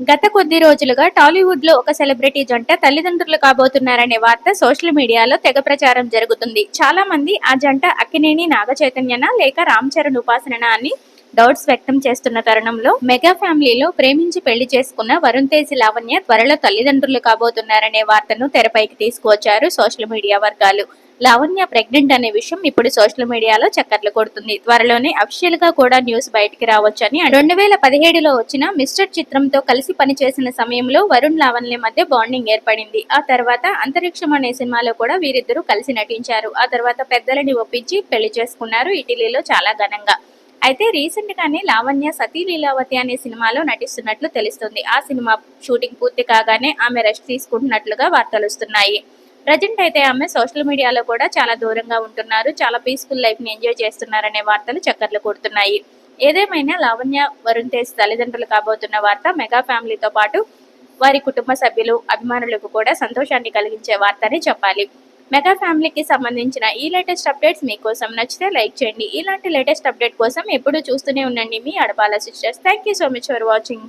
గత కొద్ది రోజులుగా టాలీవుడ్లో ఒక సెలబ్రిటీ జంట తల్లిదండ్రులు కాబోతున్నారనే వార్త సోషల్ మీడియాలో తెగ ప్రచారం జరుగుతుంది. చాలా మంది ఆ జంట అక్కినేని నాగ చైతన్యన లేక రామ్ చరణ్ ఉపాసన అని డౌట్స్ వ్యక్తం చేస్తున్న తరుణంలో మెగా ఫ్యామిలీలో ప్రేమించి పెళ్ళి చేసుకున్న వరుణ్ తేజ్ లావణ్య త్వరలో తల్లిదండ్రులు కాబోతున్నారనే వార్తను తెరపైకి తీసుకువచ్చారు సోషల్ మీడియా వర్గాలు. లావణ్య ప్రెగ్నెంట్ అనే విషయం ఇప్పుడు సోషల్ మీడియాలో చక్కర్లు కొడుతుంది. త్వరలోనే అఫీషియల్గా కూడా న్యూస్ బయటికి రావచ్చని రెండు వేల పదిహేడులో వచ్చిన మిస్టర్ చిత్రంతో కలిసి పనిచేసిన సమయంలో వరుణ్ లావణ్య మధ్య బాండింగ్ ఏర్పడింది. ఆ తర్వాత అంతరిక్షం అనే సినిమాలో కూడా వీరిద్దరూ కలిసి నటించారు. ఆ తర్వాత పెద్దలని ఒప్పించి పెళ్ళి చేసుకున్నారు ఇటలీలో చాలా ఘనంగా. అయితే రీసెంట్ గానే లావణ్య సతీ లీలావతి అనే సినిమాలో నటిస్తున్నట్లు తెలుస్తుంది. ఆ సినిమా షూటింగ్ పూర్తి కాగానే ఆమె రెస్ట్ తీసుకుంటున్నట్లుగా వార్తలు వస్తున్నాయి. ప్రజెంట్ అయితే ఆమె సోషల్ మీడియాలో కూడా చాలా దూరంగా ఉంటున్నారు. చాలా పీస్ఫుల్ లైఫ్ని ఎంజాయ్ చేస్తున్నారనే వార్తలు చక్కర్లు కొడుతున్నాయి. ఏదేమైనా లావణ్య వరుణ్ తేజ్ తల్లిదండ్రులు కాబోతున్న వార్త మెగా ఫ్యామిలీతో పాటు వారి కుటుంబ సభ్యులు అభిమానులకు కూడా సంతోషాన్ని కలిగించే వార్త అని చెప్పాలి. మెగా ఫ్యామిలీకి సంబంధించిన ఈ లేటెస్ట్ అప్డేట్స్ మీకోసం నచ్చితే లైక్ చేయండి. ఇలాంటి లేటెస్ట్ అప్డేట్ కోసం ఎప్పుడూ చూస్తూనే ఉండండి మీ Adapala sisters thank you so much for watching